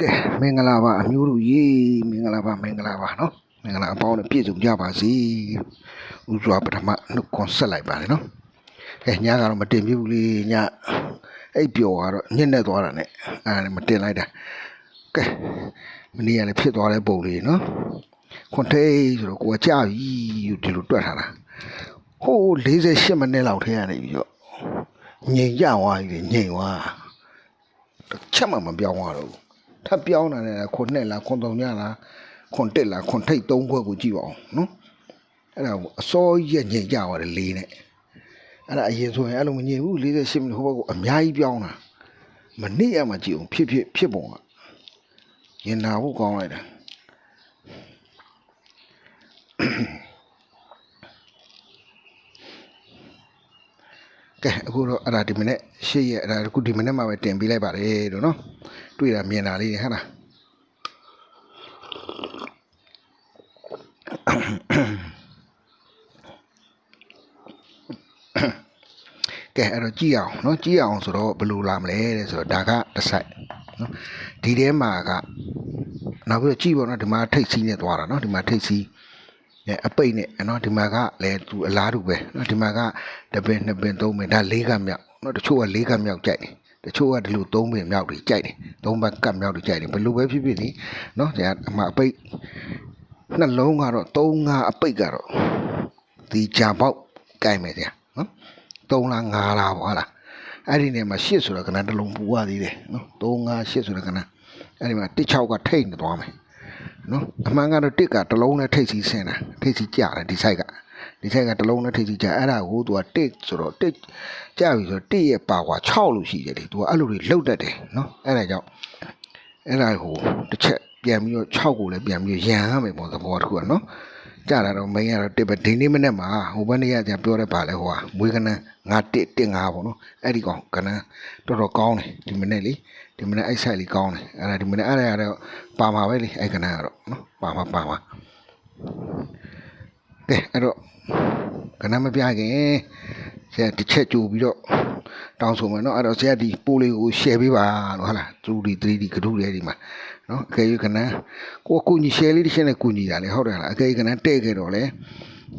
ကဲမင်္ဂလာပါအမျိုးတို့ရေမင်္ဂလာပါမင်္ဂလာပါနော်မင်္ဂလာအပေါင်းနဲ့ပြည့်စုံကြပါစေဥစွာပထမနှုတ်ခွန်းဆက်လိုက်ပါတယ်နော်အဲညကတော့မတင်ပြဘူးလေညအိပ်ပျော်ကတော့ညစ်နေသွားတာနဲ့အဲဒါနဲ့မတင်လိုက်တာကဲမနေ့ကလည်းဖြစ်သွားတဲ့ပုံလေးနော်ခွန်ထိတ်ဆိုတော့ကိုကကြာပြီဒီလိုတွက်ထားတာဟိုး48မိနစ်လောက်ထဲရနေပြီတော့ငြိမ်ကြသွားပြီလေငြိမ်သွားတစ်ချက်မှမပြောင်းရတော့ဘူး ထပ်ပြောင်းတာလည်းခွန်နှစ်လားခွန်သုံးညလားခွန်တက်လားခွန်ထိတ်သုံးခွက်ကိုကြည့်ပါအောင်နော်အဲ့ဒါကိုအစောကြီးညင်ကြသွားတယ်လေးနဲ့အဲ့ဒါအရင်ဆိုရင်အဲ့လိုမညင်ဘူး48မိနစ်ဟိုဘက်ကအများကြီးပြောင်းတာမနစ်ရမှကြည့်အောင်ဖြစ်ဖြစ်ဖြစ်ပုံကရင်နာဖို့ကောင်းလိုက်တာကဲအခုတော့အဲ့ဒါဒီမနေ့ရှေ့ရက်အဲ့ဒါအခုဒီမနေ့မှပဲတင်ပေးလိုက်ပါတယ်လို့နော် တွေ့တာမြင်တာလေးဟဟလားကဲအဲ့တော့ကြည့်အောင်နော်ကြည့်အောင်ဆိုတော့ဘယ်လိုလာမလဲတဲ့ဆိုတော့ဒါကတစ်ဆိုင်နော်ဒီထဲမှာကနောက်ပြီးတော့ကြည့်ပါတော့ဒီမှာထိတ်စီးနဲ့သွားတာနော်ဒီမှာထိတ်စီးအဲအပိတ်နဲ့နော်ဒီမှာကလည်းသူအလားတူပဲနော်ဒီမှာကတပင်နှစ်ပင်သုံးပင်ဒါလေးကမြောက်နော်တချို့ကလေးကမြောက်ကြိုက်တယ်တချို့ကဒီလိုသုံးပင်မြောက်တွေကြိုက်တယ် သုံးဘက်ကတ်မြောက်တွေကြိုက်တယ်ဘယ်လိုပဲဖြစ်ဖြစ်လေနော်ဒါအမှအပိတ်နှလုံးကတော့သုံးငါအပိတ်ကတော့ဒီဂျာပေါက်ကင်မယ်ဗျာနော်သုံးလားငါးလားပေါ့ဟာလားအဲ့ဒီနေမှာရှစ်ဆိုတော့ကနတစ်လုံးပူရသေးတယ်နော်သုံးငါးရှစ်ဆိုတော့ကနအဲ့ဒီမှာတစ်ချောက်ကထိတ်နေသွားမယ်နော်အမှန်ကတော့တစ်ကတစ်လုံးနဲ့ထိတ်စီဆင်းတာထိတ်စီကြတယ်ဒီ site က ဒီ site ကတစ်လုံးနဲ့ထိတ်စီကြအဲ့ဒါကိုသူကတစ်ဆိုတော့တစ်ကြပြီဆိုတော့တစ်ရဲ့ပါကွာ6လို့ရှိတယ်လေသူကအဲ့လိုတွေလှုပ်တတ်တယ်နော်အဲ့ဒါကြောင့်အဲ့ဒါကိုတစ်ချက်ပြန်ပြီးတော့6ကိုလည်းပြန်ပြီးရန်ရမယ်ပေါ့သဘောတစ်ခုကနော်ကြတာတော့ main ကတော့တစ်ပဲဒီနေ့မနေ့မှာဟိုဘက်နေ့ကကြာပြောတဲ့ပါလဲဟိုကမွေးကနန်းငါတစ်တစ်ငါပေါ့နော်အဲ့ဒီကောင်ကနန်းတော်တော်ကောင်းတယ်ဒီမနေ့လေဒီမနေ့အဲ့ site လေးကောင်းတယ်အဲ့ဒါဒီမနေ့အဲ့ဒါကတော့ပါမှာပဲလေအဲ့ကနန်းကတော့နော်ပါမှာပါမှာ ကဲအဲ့တော့ကနန်းမပြခင်ဆရာတစ်ချက်ကြိုပြီးတော့တောင်းဆိုမယ်နော်အဲ့တော့ဆရာဒီပိုးလေးကို share ပေးပါလို့ဟုတ်လား 2D 3D ကတူလေးဒီမှာနော်အကယ်၍ကနန်းကိုအကူညီ share လေးတစ်ချက်နဲ့ကူညီတာလေဟုတ်တယ်လားအကယ်၍ကနန်းတဲ့ခဲ့တော့လေ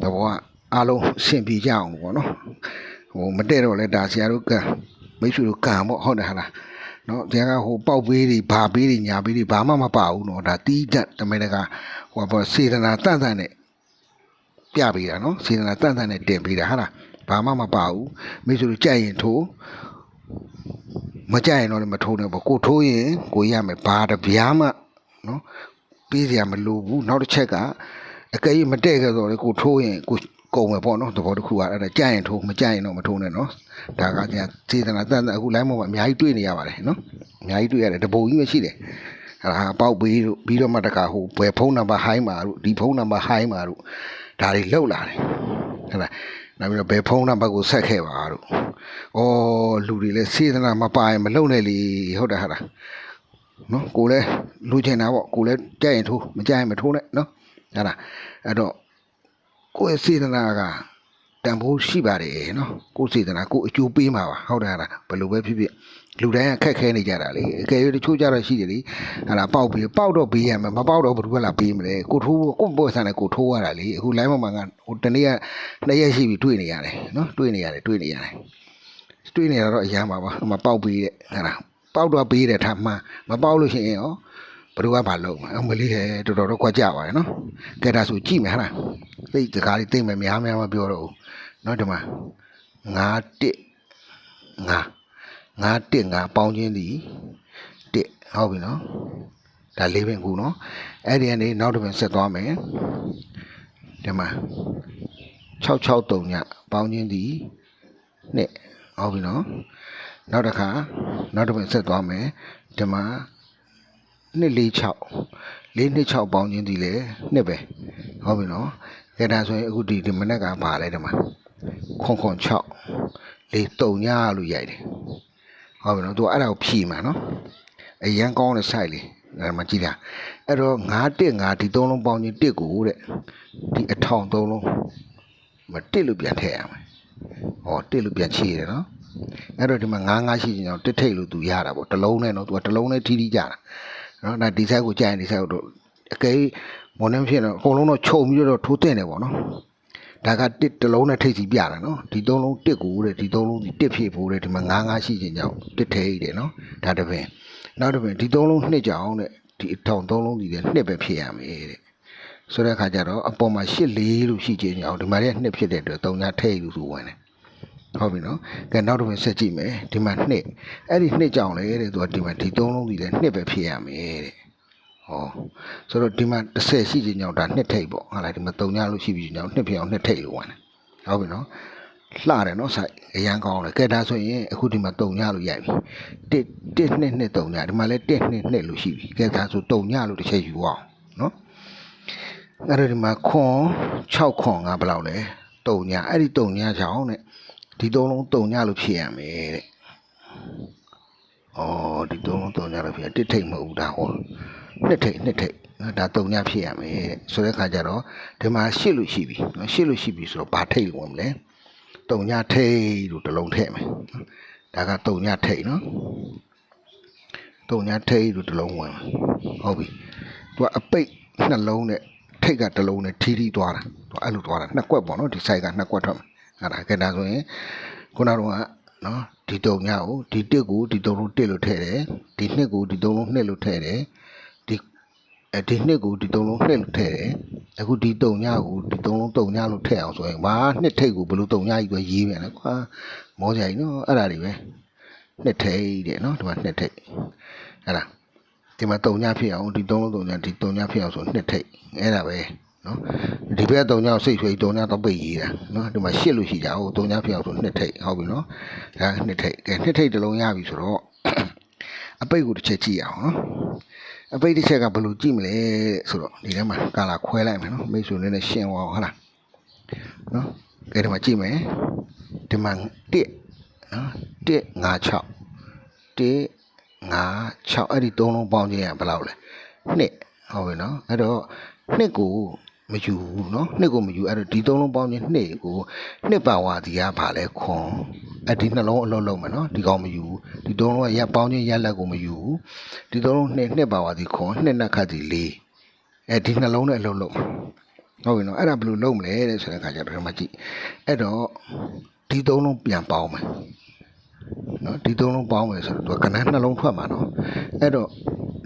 သဘောကအားလုံးအဆင်ပြေကြအောင်ပေါ့နော်ဟိုမတဲ့တော့လေဒါဆရာတို့ကမိတ်ဆွေတို့ကံပေါ့ဟုတ်တယ်ဟာလားနော်ဆရာကဟိုပေါက်ပေးတွေဘာပေးတွေညာပေးတွေဘာမှမပါဘူးနော်ဒါတီးတတ်တမဲတကဟိုဘောစေတနာတန့်တန့်နဲ့ ပြပေးတာနော်စေတနာတန်တန်နဲ့တင်ပေးတာဟာလားဘာမှမပါဘူးမိတ်ဆွေတို့ကြိုက်ရင်ထိုးမကြိုက်ရင်တော့လည်းမထိုးနဲ့ပေါ့ကိုထိုးရင်ကိုရမယ်ဘာတပြားမှနော်ပေးစရာမလိုဘူးနောက်တစ်ချက်ကအကယ်၍မတည့်ခဲ့တော့လေကိုထိုးရင်ကိုကုန်မယ်ပေါ့နော်သဘောတစ်ခုကအဲ့ဒါကြိုက်ရင်ထိုးမကြိုက်ရင်တော့မထိုးနဲ့နော်ဒါကကြာစေတနာတန်တန်အခု line ပေါ်မှာအများကြီးတွေ့နေရပါတယ်နော်အများကြီးတွေ့ရတယ်တပုံကြီးပဲရှိတယ်အဲ့ဒါပေါက်ပေးတို့ပြီးတော့မှတခါဟိုဘယ်ဖုန်းနံပါတ်ဟိုင်းမှာတို့ဒီဖုန်းနံပါတ်ဟိုင်းမှာတို့ ဒါတွေလှုပ်လာတယ်ဟုတ်လားနောက်ပြီးတော့ဘယ်ဖုန်းနံပါတ်ကိုဆက်ခဲ့ပါတို့ဩလူတွေလည်းစေတနာမပါရင်မလှုပ်နဲ့လေဟုတ်တယ်ဟာလားနော်ကိုလည်းလူချင်တာပေါ့ကိုလည်းကြိုက်ရင်ထိုးမကြိုက်ရင်မထိုးနဲ့နော်ဟုတ်လားအဲ့တော့ကိုယ့်ရဲ့စေတနာကတန်ဖိုးရှိပါတယ်နော်ကိုယ့်စေတနာကိုယ်အကျိုးပေးမှာပါဟုတ်တယ်ဟာလားဘယ်လိုပဲဖြစ်ဖြစ် လူတိုင်းကခက်ခဲနေကြတာလေအကယ်၍တချို့ကြတော့ရှိတယ်လေဟာလားပေါက်ပြီးပေါက်တော့ပေးရမယ်မပေါက်တော့ဘယ်သူကလာပေးမလဲကိုထိုးကိုယ့်ဘောဆန်နဲ့ကိုထိုးရတာလေအခု line ပေါ်မှာကဟိုတနေ့ကနှစ်ရက်ရှိပြီတွေ့နေရတယ်နော်တွေ့နေရတယ်တွေ့နေရတယ်တွေ့နေရတော့အရန်ပါပါဟိုမှာပေါက်ပေးတဲ့ဟာလားပေါက်တော့ပေးတယ်ထားမှန်မပေါက်လို့ရှိရင်ရောဘယ်သူကဘာလုပ်မလဲအမလေးဟဲတော်တော်တော့ခွက်ကြပါရဲ့နော်ကဲဒါဆိုကြည့်မယ်ဟာလားသိတကားလေးသိမ့်မယ်များများမပြောတော့ဘူးနော်ဒီမှာငါတစ် ငါငါတစ်ငါပေါင်းချင်းသည်တစ်ဟုတ်ပြီနော်ဒါလေးပင်ကူနော်အဲ့ဒီကနေနောက်တစ်ပင်ဆက်သွားမယ်ဒီမှာ663ညပေါင်းချင်းသည်နှစ်ဟုတ်ပြီနော်နောက်တစ်ခါနောက်တစ်ပင်ဆက်သွားမယ်ဒီမှာ246 426ပေါင်းချင်းသည်လေနှစ်ပဲဟုတ်ပြီနော်ကဲဒါဆိုရင်အခုဒီဒီမနေ့ကပါလဲဒီမှာခွန်ခွန်6လေး3ညလို့ရိုက်တယ် ဟုတ်ပြီနော်သူအဲ့ဒါကိုဖြီးမှာနော်အရန်ကောင်းတဲ့ site လေးအဲ့မှာကြည့်တာအဲ့တော့9တက်9ဒီ3လုံးပေါင်းချင်း1ကိုတဲ့ဒီအထောင်3လုံးမ1လို့ပြန်ထည့်ရမယ်ဟော1လို့ပြန်ချေတယ်နော်အဲ့တော့ဒီမှာ9 9ရှိရင်တော့တစ်ထိတ်လို့သူရတာပေါ့တစ်လုံးနဲ့တော့သူကတစ်လုံးနဲ့ထီးထီးကြတာနော်ဒါဒီဆိုင်ကိုကြာရင်ဒီဆိုင်ကိုတော့အကယ်မော်နေဖြစ်တော့အကုန်လုံးတော့ခြုံပြီးတော့ထိုးတဲ့တယ်ပေါ့နော် ဒါကတစ်တစ်လုံးနဲ့ထိတ်စီပြတာနော်ဒီသုံးလုံးတစ်ကိုတဲ့ဒီသုံးလုံးဒီတစ်ဖြစ်ဖို့တဲ့ဒီမှာငါးငါးရှိခြင်းကြောင့်တစ်ထိတ်တယ်နော်ဒါတစ်ပင်နောက်တစ်ပင်ဒီသုံးလုံးနှစ်ကြောင်တဲ့ဒီအထောင်သုံးလုံးဒီတဲ့နှစ်ပဲဖြစ်ရမယ်တဲ့ဆိုတဲ့အခါကျတော့အပေါ်မှာရှစ်လေးလို့ရှိခြင်းကြောင့်ဒီမှာရဲ့နှစ်ဖြစ်တဲ့အတွက်သုံးညာထိတ်လို့ဆိုဝင်တယ်ဟုတ်ပြီနော်ကဲနောက်တစ်ပတ်ဆက်ကြည့်မယ်ဒီမှာနှစ်အဲ့ဒီနှစ်ကြောင်လေတဲ့သူကဒီမှာဒီသုံးလုံးဒီလေနှစ်ပဲဖြစ်ရမယ်တဲ့ ဟောဆိုတော့ဒီမှာ30ရှိခြင်းကြောင့်ဒါနှစ်ထိပ်ပေါ့ဟာလားဒီမှာ3ညလို့ရှိပြီကြောင့်နှစ်ဖြစ်အောင်နှစ်ထိပ်လို့ဝင်တယ်ဟုတ်ပြီနော်လှတယ်နော်ဆိုင်အရန်ကောင်းတယ်ကဲဒါဆိုရင်အခုဒီမှာ3ညလို့ရိုက်ပြီ1 1 2 2 3ညဒီမှာလည်း1 2 2လို့ရှိပြီကဲဒါဆို3ညလို့တစ်ချက်ယူအောင်နော်အဲ့ဒါဒီမှာခွန်6ခွန်ကဘယ်လောက်လဲ3ညအဲ့ဒီ3ညချောင်းတဲ့ဒီသုံးလုံးတုံညလို့ဖြစ်ရမယ်တဲ့။အော်ဒီသုံးလုံးတုံညလို့ဖြစ်ရတစ်ထိတ်မဟုတ်ဘူးဒါဟော နှစ်ထိတ်နှစ်ထိတ်နော်ဒါတုံညဖြစ်ရမယ်တဲ့ဆိုတဲ့ခါကျတော့ဒီမှာရှစ်လို့ရှိပြီနော်ရှစ်လို့ရှိပြီဆိုတော့ဘာထိတ်လို့ဝင်မလဲတုံညထိတ်လို့တစ်လုံးထည့်မယ်နော်ဒါကတုံညထိတ်နော်တုံညထိတ်လို့တစ်လုံးဝင်မယ်ဟုတ်ပြီသူကအပိတ်နှလုံးနဲ့ထိတ်ကတစ်လုံးနဲ့ထီထီသွားတာသူအဲ့လိုသွားတာနှစ်ကွက်ပေါ့နော်ဒီဆိုင်ကနှစ်ကွက်ထွက်မယ်အဲ့ဒါကဲဒါဆိုရင်ခုနကတော့ကနော်ဒီတုံညကိုဒီတစ်ကိုဒီတုံလုံးတစ်လို့ထည့်တယ်ဒီနှစ်ကိုဒီတုံလုံးနှစ်လို့ထည့်တယ်ဒီ အဲဒီနှစ်ကိုဒီတုံလုံးနှစ်လို့ထည့်တယ်အခုဒီတုံညကိုဒီတုံလုံးတုံညလို့ထည့်အောင်ဆိုရင်ဘာနှစ်ထိတ်ကိုဘယ်လိုတုံညကြီးပဲရေးပြန်လဲကွာမောကြကြီးနော်အဲ့ဒါတွေပဲနှစ်ထိတ်တဲ့နော်ဒီမှာနှစ်ထိတ်အဲ့ဒါဒီမှာတုံညဖြစ်အောင်ဒီတုံလုံးတုံညဒီတုံညဖြစ်အောင်ဆိုနှစ်ထိတ်အဲ့ဒါပဲနော်ဒီဘက်တုံညောင်စိတ်ဆွေတုံညောင်တော့ပိတ်ရေးတာနော်ဒီမှာရှစ်လို့ရှိကြအောင်တုံညောင်ဖြစ်အောင်ဆိုနှစ်ထိတ်ဟုတ်ပြီနော်ဒါနှစ်ထိတ်ကဲနှစ်ထိတ်တစ်လုံးရပြီဆိုတော့အပိတ်ကိုတစ်ချက်ကြည့်အောင်နော် အပိတ်တစ်ချက်ကဘယ်လိုကြည့်မလဲဆိုတော့ဒီထဲမှာကာလာခွဲလိုက်မယ်နော်မိတ်ဆွေလေးနဲ့ရှင်းသွားအောင်ဟုတ်လားနော်ကဲဒီမှာကြည့်မယ်ဒီမှာ1နော်1 5 6 1 5 6အဲ့ဒီသုံးလုံးပေါင်းခြင်းကဘယ်လောက်လဲနှစ်ဟုတ်ပြီနော်အဲ့တော့နှစ်ကို မယူဘူးเนาะနှစ်ကိုမယူအဲ့တော့ဒီသုံးလုံးပေါင်းခြင်းနှစ်ကိုနှစ်ပါဝါဒီကဘာလဲခွန်အဲ့ဒီနှလုံးအလုံးလုံးမယ်เนาะဒီကောင်မယူဘူးဒီသုံးလုံးကရက်ပေါင်းခြင်းရက်လက်ကိုမယူဘူးဒီသုံးလုံးနှစ်နှစ်ပါဝါဒီခွန်နှစ်နှစ်ခတ်ဒီလေးအဲ့ဒီနှလုံးနဲ့အလုံးလုံးဟုတ်ပြီเนาะအဲ့ဒါဘယ်လိုလုပ်မလဲတဲ့ဆိုတဲ့အခါကျတော့ဒီမှာကြည့်အဲ့တော့ဒီသုံးလုံးပြန်ပေါင်းမယ် နော်ဒီသုံးလုံးပေါင်းမယ်ဆိုတော့သူကကနန်းနှလုံးထွက်မှာနော်အဲ့တော့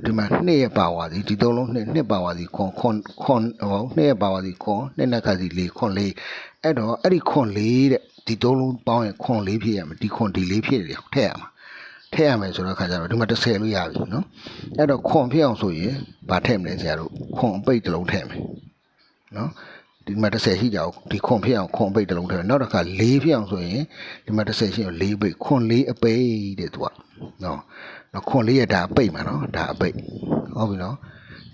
ဒီမှာနှစ်ရပါဝါစီဒီသုံးလုံးနှစ်နှစ်ပါဝါစီခွန်ခွန်ခွန်ဟောနှစ်ရပါဝါစီခွန်နှစ်နှစ်ခါစီလေးခွန်လေးအဲ့တော့အဲ့ဒီခွန်လေးတဲ့ဒီသုံးလုံးပေါင်းရင်ခွန်လေးဖြစ်ရမယ်ဒီခွန်ဒီလေးဖြစ်တယ်ထည့်ရမှာထည့်ရမယ်ဆိုတော့ခါကျတော့ဒီမှာ30လို့ရပြီနော်အဲ့တော့ခွန်ဖြစ်အောင်ဆိုရင်ဗာထည့်မလဲဆရာတို့ခွန်အပိတ်တစ်လုံးထည့်မယ်နော် ဒီမှာ30ရှိကြအောင်ဒီခွန်ဖြစ်အောင်ခွန်ပိတ်တစ်လုံးထည့်မယ်နောက်တစ်ခါ၄ဖြစ်အောင်ဆိုရင်ဒီမှာ30ရှိအောင်၄ပိတ်ခွန်၄အပိတ်တဲ့သူကနော်နော်ခွန်၄ရဒါအပိတ်မှာနော်ဒါအပိတ်ဟုတ်ပြီနော်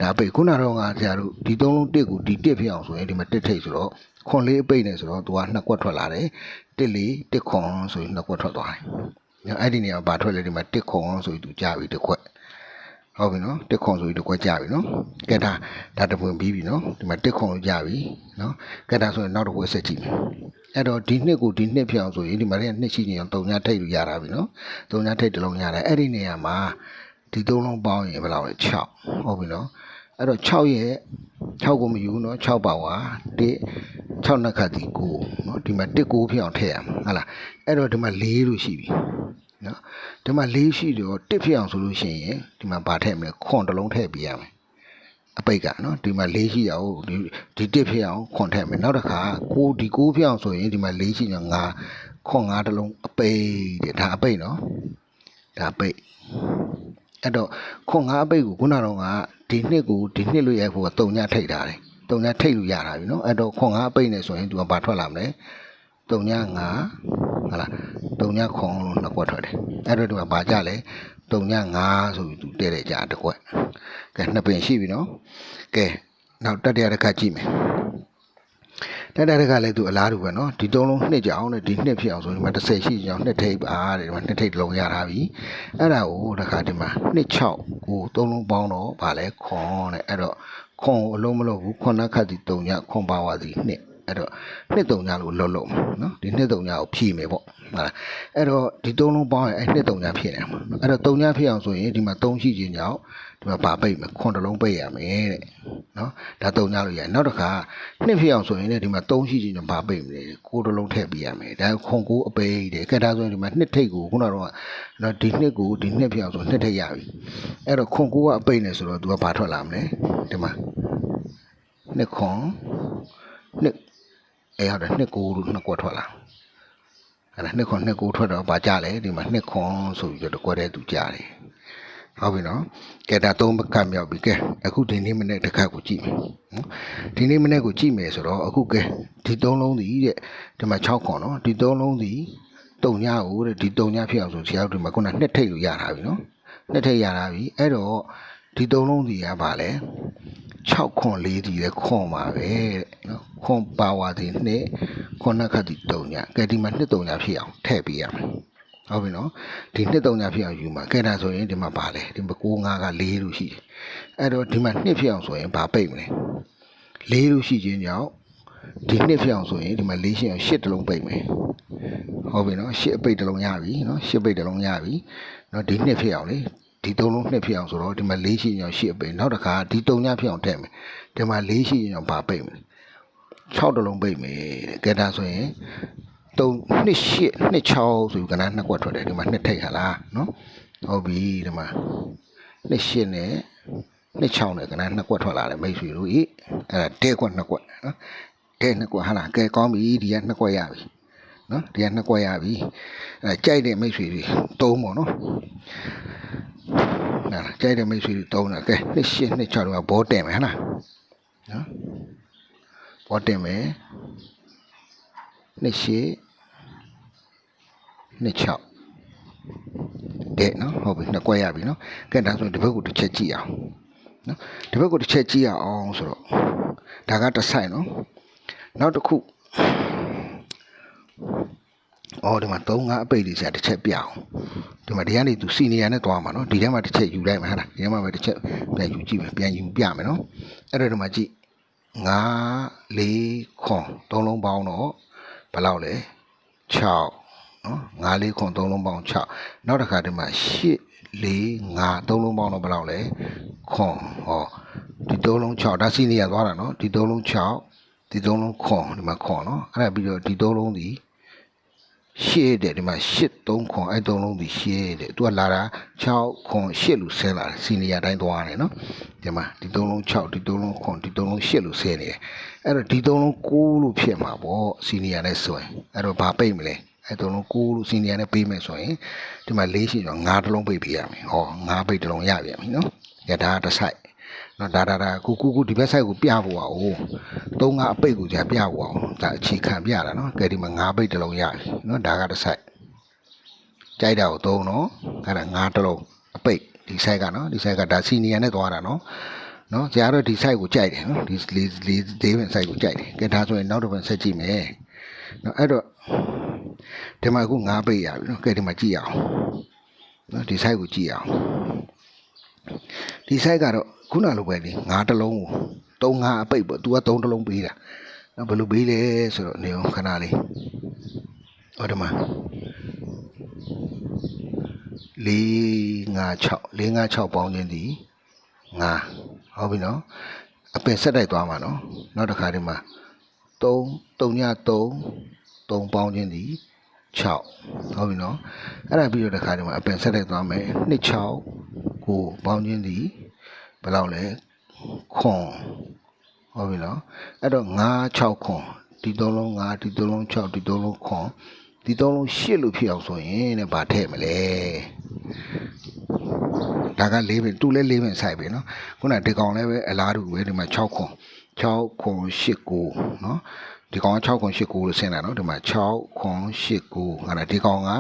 ဒါအပိတ်ခုနတော့ကဆရာတို့ဒီသုံးလုံးတစ်ကိုဒီတစ်ဖြစ်အောင်ဆိုရင်ဒီမှာတစ်ထိတ်ဆိုတော့ခွန်လေးအပိတ်နေဆိုတော့သူကနှစ်ကွက်ထွက်လာတယ်တစ်လေးတစ်ခွန်ဆိုရင်နှစ်ကွက်ထွက်သွားတယ်နော်အဲ့ဒီနေရာမှာဘာထွက်လဲဒီမှာတစ်ခွန်ဆိုရင်သူကြာပြီတစ်ခွက် ဟုတ်ပြီနော်တက်ခွန်ဆိုပြီးတော့ကြွက်ကြပြီနော်ကဲဒါဒါတပွင့်ပြီးပြီနော်ဒီမှာတက်ခွန်လို့ကြပြီနော်ကဲဒါဆိုရင်နောက်တစ်ပွင့်ဆက်ကြည့်မယ်အဲ့တော့ဒီနှစ်ကိုဒီနှစ်ဖြစ်အောင်ဆိုရင်ဒီမှာလည်းနှစ်ရှိနေအောင်တုံညာထိတ်လို့ရတာပြီနော်တုံညာထိတ်တစ်လုံးရတယ်အဲ့ဒီနေရာမှာဒီသုံးလုံးပေါင်းရင်ဘယ်လောက်လဲ6ဟုတ်ပြီနော်အဲ့တော့6ရဲ့6ကိုမယူနော်6ပါဝါ1 6နှစ်ခတ်ဒီ9နော်ဒီမှာ1 9ဖြစ်အောင်ထည့်ရမှာဟုတ်လားအဲ့တော့ဒီမှာ4လို့ရှိပြီ နော်ဒီမှာလေးရှိတော့တစ်ဖြစ်အောင်ဆိုလို့ရှိရင်ဒီမှာဗာထည့်မလဲခွန်တစ်လုံးထည့်ပေးရမယ်အပိတ်ကနော်ဒီမှာလေးရှိရအောင်ဒီဒီတစ်ဖြစ်အောင်ခွန်ထည့်မယ်နောက်တစ်ခါကိုဒီကိုဖြစ်အောင်ဆိုရင်ဒီမှာလေးရှိရင်ငါခွန်ငါတစ်လုံးအပိတ်တဲ့ဒါအပိတ်နော်ဒါအပိတ်အဲ့တော့ခွန်ငါအပိတ်ကိုခုနကတော့ကဒီနှစ်ကိုဒီနှစ်လို့ရိုက်ဖို့ကတုံညထိတ်တာတယ်တုံညထိတ်လို့ရတာပြီနော်အဲ့တော့ခွန်ငါအပိတ်နေဆိုရင်သူကဘာထွက်လာမလဲ တုံညငါဟာလားတုံညခွန်လို့နှစ်ကွက်ထွက်တယ်အဲ့တော့ဒီမှာဘာကြလဲတုံညငါဆိုပြီးသူတည့်တဲ့ကြတစ်ကွက်ကဲနှစ်ပင်ရှိပြီနော်ကဲနောက်တတိယတစ်ခါကြည့်မယ်တတိယတစ်ခါလည်းသူအလားတူပဲနော်ဒီသုံးလုံးနှစ်ကြအောင်နဲ့ဒီနှစ်ဖြစ်အောင်ဆိုဒီမှာ30ရှိကြအောင်နှစ်ထိပ်ပါတဲ့ဒီမှာနှစ်ထိပ်တစ်လုံးရထားပြီအဲ့ဒါကိုတစ်ခါဒီမှာနှစ်6ကိုသုံးလုံးပေါင်းတော့ဗာလဲခွန်တဲ့အဲ့တော့ခွန်ကိုအလုံးမလို့ဘူးခွန်နှက်ခတ်ဒီတုံညခွန်ပါဝါစီနှစ် အဲ့တော့နှစ်တုံညာလို့လောလောမှာနော်ဒီနှစ်တုံညာကိုဖြည့်မယ်ပေါ့ဟုတ်လားအဲ့တော့ဒီသုံးလုံးပေါင်းရင်အဲ့နှစ်တုံညာဖြည့်နေမှာအဲ့တော့တုံညာဖြည့်အောင်ဆိုရင်ဒီမှာ3ရှိခြင်းကြောင့်ဒီမှာပါပိတ်မယ်ခွန်တစ်လုံးပိတ်ရမယ်တဲ့နော်ဒါတုံညာလို့ရတယ်နောက်တစ်ခါနှစ်ဖြည့်အောင်ဆိုရင်လည်းဒီမှာ3ရှိခြင်းကြောင့်ပါပိတ်မယ်ကိုယ်တစ်လုံးထည့်ပေးရမယ်ဒါခွန်ကိုအပိတ်တဲ့ကဲဒါဆိုရင်ဒီမှာနှစ်ထိတ်ကိုခုနကတော့နော်ဒီနှစ်ကိုဒီနှစ်ဖြည့်အောင်ဆိုနှစ်ထိတ်ရပြီအဲ့တော့ခွန်ကိုကအပိတ်နေဆိုတော့သူကဘာထွက်လာမလဲဒီမှာနှစ်ခွန်နှစ် အဲ့ဟုတ်တယ်နှစ်ကိုလို့နှစ်ကွက်ထွက်လာအဲ့ဒါနှစ်ခွန်နှစ်ကိုထွက်တော့ဗာကြလဲဒီမှာနှစ်ခွန်ဆိုပြီးတော့ကွက်တဲ့သူကြတယ်ဟုတ်ပြီနော်ကဲဒါသုံးကတ်မြောက်ပြီကဲအခုဒီနေ့မနေ့တစ်ခါကိုကြည့်မယ်နော်ဒီနေ့မနေ့ကိုကြည့်မယ်ဆိုတော့အခုကဲဒီသုံးလုံးဒီတဲ့ဒီမှာ6ခွန်နော်ဒီသုံးလုံးဒီတုံညကိုတဲ့ဒီတုံညဖြစ်အောင်ဆိုဆရာတို့ဒီမှာခုနနှစ်ထိတ်လို့ရတာပြီနော်နှစ်ထိတ်ရတာပြီအဲ့တော့ဒီသုံးလုံးဒီကဗာလဲ 6ခွန်4ဒီလဲခွန်ပါပဲတဲ့နော်ခွန်ပါဝါဒီနှစ်ခွန်နှစ်ခတ်ဒီတုံညကဲဒီမှာနှစ်တုံညဖြစ်အောင်ထည့်ပေးရမယ်ဟုတ်ပြီနော်ဒီနှစ်သုံးညဖြစ်အောင်ယူမှာကဲဒါဆိုရင်ဒီမှာပါလေဒီမှာ6 5က4လို့ရှိတယ်အဲ့တော့ဒီမှာနှစ်ဖြစ်အောင်ဆိုရင်ဘာပိတ်မလဲ4လို့ရှိခြင်းကြောင့်ဒီနှစ်ဖြစ်အောင်ဆိုရင်ဒီမှာ4ရှိအောင်8တလုံးပိတ်မယ်ဟုတ်ပြီနော်8အပိတ်တလုံးရပြီနော်8ပိတ်တလုံးရပြီနော်ဒီနှစ်ဖြစ်အောင်လေ ဒီသုံးလုံးနှစ်ဖြစ်အောင်ဆိုတော့ဒီမှာ4ရှိအောင်8အပိတ်နောက်တစ်ခါဒီသုံးညဖြစ်အောင်ထည့်မယ်ဒီမှာ4ရှိအောင်ဘာပိတ်မလဲ6တလုံးပိတ်မယ်တဲ့ကဲဒါဆိုရင်3 2 8 2 6ဆိုပြီးကဏ္ဍနှစ်ကွက်ထွက်တယ်ဒီမှာနှစ်ထိတ်ဟာလားနော်ဟုတ်ပြီဒီမှာ2 8နဲ့2 6နဲ့ကဏ္ဍနှစ်ကွက်ထွက်လာတယ်မိတ်ဆွေတို့ဤအဲ့ဒါတဲကွက်နှစ်ကွက်နော်တဲနှစ်ကွက်ဟာလားကဲကောင်းပြီဒီကနှစ်ကွက်ရပြီနော်ဒီကနှစ်ကွက်ရပြီအဲကြိုက်တဲ့မိတ်ဆွေတွေသုံးပေါ့နော်နာ ကြိုက်တဲ့မိတ်ဆွေတွေသုံးတာကဲ2 8 2 6တော့ဘောတင်မယ်ဟာလားနော်ဘောတင်မယ်2 8နှစ်6တဲ့နော်ဟုတ်ပြီနှစ်ကွက်ရပြီနော်ကဲဒါဆိုရင်ဒီဘက်ကိုတစ်ချက်ကြည့်အောင်နော်ဒီဘက်ကိုတစ်ချက်ကြည့်အောင်ဆိုတော့ဒါကတစ်ဆိုင်နော်နောက်တစ်ခု အော်ဒီမှာ3 5အပိတ်လေးဆရာတစ်ချက်ပြအောင်ဒီမှာဒီကနေသူစီနီယာနဲ့သွားမှာနော်ဒီထဲမှာတစ်ချက်ယူလိုက်မှာဟာလားဒီထဲမှာပဲတစ်ချက်ပြန်ယူကြည့်မယ်ပြန်ယူပြမယ်နော်အဲ့တော့ဒီမှာကြည့်5 4ခွန်3လုံးပေါင်းတော့ဘယ်လောက်လဲ6နော်9လေးခွန်3လုံးပေါင်း6နောက်တစ်ခါဒီမှာ8 4 5 3လုံးပေါင်းတော့ဘယ်လောက်လဲခွန်ဟောဒီ3လုံး6ဒါစီနီယာသွားတာနော်ဒီ3လုံး6ဒီ3လုံးခွန်ဒီမှာခွန်နော်အဲ့ဒါပြီးတော့ဒီ3လုံးဒီ ရှေ့တဲ့ဒီမှာ8 3ခွန်အဲ့3လုံးဒီရှေ့တဲ့သူကလာတာ6ခွန်8လို့ဆဲလာတယ်စီနီယာတိုင်းသွားတယ်နော်ဒီမှာဒီ3လုံး6ဒီ3လုံးခွန်ဒီ3လုံး8လို့ဆဲနေတယ်အဲ့တော့ဒီ3လုံး9လို့ဖြစ်မှာပေါ့စီနီယာနဲ့ဆိုရင်အဲ့တော့ဘာပိတ်မလဲအဲတုံးလုံးကိုလို့စီနီယာနဲ့ပေးမယ်ဆိုရင်ဒီမှာ၄ရှိတော့၅တလုံးပိတ်ပေးရမယ်ဟော၅ပိတ်တလုံးရပြန်ပြီနော်ကဲဒါကတစ်ဆိုင် နော်ဒါဒါဒါကိုကိုကိုဒီဘက်ဆိုင်ကိုပြဖို့ပါဦး၃၅အပိတ်ကိုကြာပြဖို့အောင်ဒါအခြေခံပြတာနော်ကဲဒီမှာ၅ပိတ်တလုံးရပြီနော်ဒါကတစ်ဆိုင်ကြိုက်တာကိုသုံးနော်အဲ့ဒါ၅တလုံးအပိတ်ဒီဆိုင်ကနော်ဒီဆိုင်ကဒါစီနီယာနဲ့သွားတာနော်နော်ကြာတော့ဒီ site ကိုကြိုက်တယ်နော်ဒီလေးလေးလေးပင် site ကိုကြိုက်တယ်ကဲဒါဆိုရင်နောက်တစ်ပတ်ဆက်ကြည့်မယ်နော်အဲ့တော့ဒီမှာအခု9ပိတ်ရပြီနော်ကဲဒီမှာကြည့်အောင်နော်ဒီ site ကိုကြည့်အောင်ဒီ site ကတော့ ခုနလိုပဲလေ9တလုံးကို3 5အပိတ်ပေါ့ तू က3တလုံးပေးတာနော်ဘယ်လိုပေးလဲဆိုတော့နေအောင်ခဏလေးဟောဒီမှာ4 5 6 4 5 6ပေါင်းခြင်းဒီ9ဟုတ်ပြီနော်အပင်ဆက်တိုက်သွားမှာနော်နောက်တစ်ခါဒီမှာ3 3ည3 3ပေါင်းခြင်းဒီ6ဟုတ်ပြီနော်အဲ့ဒါပြီးတော့တစ်ခါဒီမှာအပင်ဆက်တိုက်သွားမယ်2 6ကိုပေါင်းခြင်းဒီ ဘယ်လောက်လဲခွန်ဟုတ်ပြီနော်အဲ့တော့9 6ခွန်ဒီသုံးလုံး9ဒီသုံးလုံး6ဒီသုံးလုံးခွန်ဒီသုံးလုံး8လို့ဖြစ်အောင်ဆိုရင်တဲ့ဗာထည့်မလဲဒါက၄ပင်သူလည်း၄ပင်ဆိုင်ပြီနော်ခုနဒီကောင်လည်းပဲအလားတူပဲဒီမှာ6ခွန်6ခွန်8ကိုနော်ဒီကောင်က6ခွန်8ကိုလို့ဆင်းလာနော်ဒီမှာ6ခွန်8ကိုဟာဒီကောင်က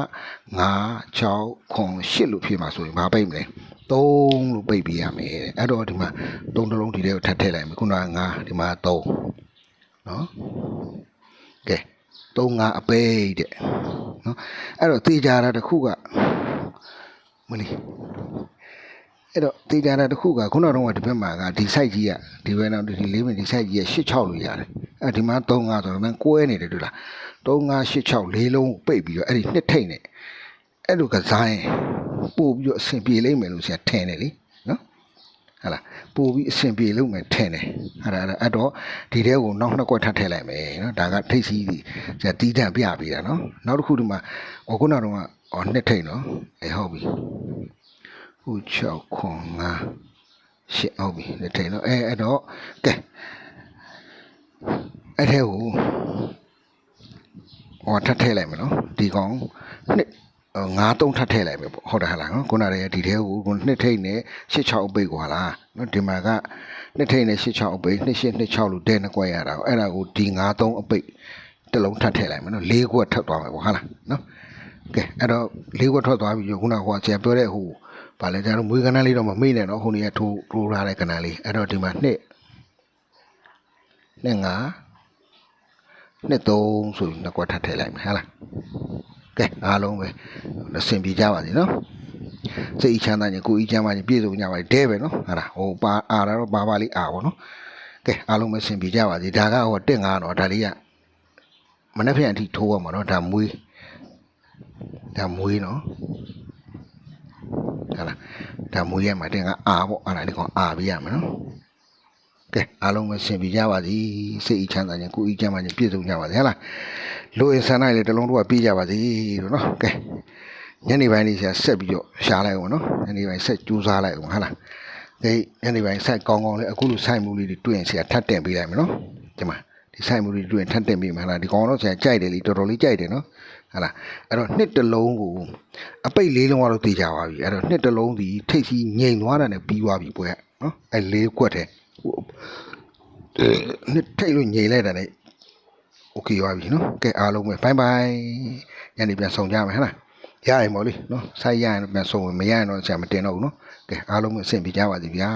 9 6ခွန်8လို့ဖြစ်မှာဆိုရင်မပိတ်မလဲ 3လို့ပိတ်ပေးရမယ်တဲ့အဲ့တော့ဒီမှာ3တလုံးဒီထဲကိုထပ်ထည့်လိုက်မယ်ခုနက9ဒီမှာ3နော်ကဲ3 9အပိတ်တဲ့နော်အဲ့တော့သေချာတာတစ်ခုကမလီအဲ့တော့တေချာတာတစ်ခုကခုနကတော့ဒီဘက်မှာကဒီ site ကြီးကဒီဘက်နောက်ဒီ၄မိနစ်ဒီ site ကြီးက8 6လို့ရတယ်အဲ့ဒီမှာ3 5ဆိုတော့မင်းကွဲနေတယ်တူလား3 5 8 6 4လုံးပိတ်ပြီးတော့အဲ့ဒီနှစ်ထိတ်နေအဲ့လိုကစားရင် ပို့ပြီးတော့အဆင်ပြေလိမ့်မယ်လို့ဆရာထင်တယ်လीနော်ဟာလားပို့ပြီးအဆင်ပြေလို့မယ်ထင်တယ်အဲ့ဒါအဲ့တော့ဒီတဲကိုနောက်နှစ်ကွက်ထပ်ထည့်လိုက်မယ်နော်ဒါကထိတ်စီးဆရာတီးတန့်ပြပေးတာနော်နောက်တစ်ခုဒီမှာဟောခုနကတော့ဟောနှစ်ထိတ်နော်အေးဟုတ်ပြီခု6ခွန်5ရှစ်ဟုတ်ပြီလက်ထိန်တော့အဲအဲ့တော့ကဲအဲ့ထဲကိုဟောထပ်ထည့်လိုက်မယ်နော်ဒီကောင်နှစ် ငါးသုံးထပ်ထည့်လိုက်မယ်ပေါ့ဟုတ်တယ်ဟလားနော်ခုနကဒီထဲကိုခုနှစ်ထိန်နဲ့ရှစ်6အပိတ်กว่าလားနော်ဒီမှာကနှစ်ထိန်နဲ့ရှစ်6အပိတ်နှစ်ရှစ်နှစ်6လို့တဲနှစ်ကွက်ရတာအဲ့ဒါကိုဒီငါးသုံးအပိတ်တစ်လုံးထပ်ထည့်လိုက်မယ်နော်လေးခွက်ထပ်သွားမယ်ပေါ့ဟုတ်လားနော်ကဲအဲ့တော့လေးခွက်ထွက်သွားပြီခုနကဟိုဆရာပြောတဲ့ဟို ဗာလဲကျွန်တော်မွေးကနန်းလေးတော့မမေ့နဲ့နော်ဟိုနေရထိုးထိုးထားတဲ့ကနန်းလေးအဲ့တော့ဒီမှာနှစ်နှစ်ငါနှစ်သုံးဆိုပြီးနှစ်ကွက်ထပ်ထည့်လိုက်မယ်ဟာလား ကဲအားလုံးပဲအဆင်ပြေကြပါစေနော်စိတ်အချမ်းသာခြင်းကိုယ်အချမ်းသာခြင်းပြည့်စုံကြပါစေဒဲပဲနော်ဟာလားဟိုပါအားတော့ပါပါလေးအားပါနော်ကဲအားလုံးပဲအဆင်ပြေကြပါစေဒါကဟိုတက်ငါတော့ဒါလေးကမနေ့ပြန်အထိထိုးရမှာနော်ဒါမွေးဒါမွေးနော်ဟုတ်လားဒါမူရမှာတင်ကအာပေါ့အဲ့ဒါဒီကောင်အာပြရမယ်နော် ကဲအားလုံးပဲရှင်ပြကြပါစီစိတ်အချမ်းသာခြင်းကိုယ်အချမ်းသာခြင်းပြည့်စုံကြပါစေဟဲ့လားလူအင်ဆန်နိုင်လေတစ်လုံးတော့ပြည့်ကြပါစေလို့နော်ကဲညနေပိုင်းလေးဆရာဆက်ပြီးတော့ရှားလိုက်အောင်နော်ညနေပိုင်းဆက်ကြိုးစားလိုက်အောင်ဟဲ့လားကဲညနေပိုင်းဆက်ကောင်းကောင်းလေးအခုလိုစိုက်မှုလေးတွေတွေ့ရင်ဆရာထပ်တင်ပေးလိုက်မယ်နော်ဒီမှာဒီစိုက်မှုလေးတွေ့ရင်ထပ်တင်ပေးမယ်ဟဲ့လားဒီကောင်တော့ဆရာကြိုက်တယ်လीတော်တော်လေးကြိုက်တယ်နော်ဟဲ့လားအဲ့တော့နှစ်တစ်လုံးကိုအပိတ်လေးလုံးကတော့သိကြပါပြီအဲ့တော့နှစ်တစ်လုံးဒီထိတ်စီငြိမ်သွားတာနဲ့ပြီးသွားပြီပွဲကနော်အဲ့လေးကွက်တဲ့ဟို နှစ်ထိတ်လို့ငြိမ်လိုက်တာနဲ့โอเคပါပြီနော်ကဲအားလုံးပဲဘိုင်ဘိုင်ညနေပြန်ဆောင်ကြမယ်ဟဲ့လားရရင်ပေါ့လေနော်ဆိုက်ရရင်ပြန်ဆောင်မရရင်တော့ဆရာမတင်တော့ဘူးနော်ကဲအားလုံးပဲအဆင်ပြေကြပါစေဗျာ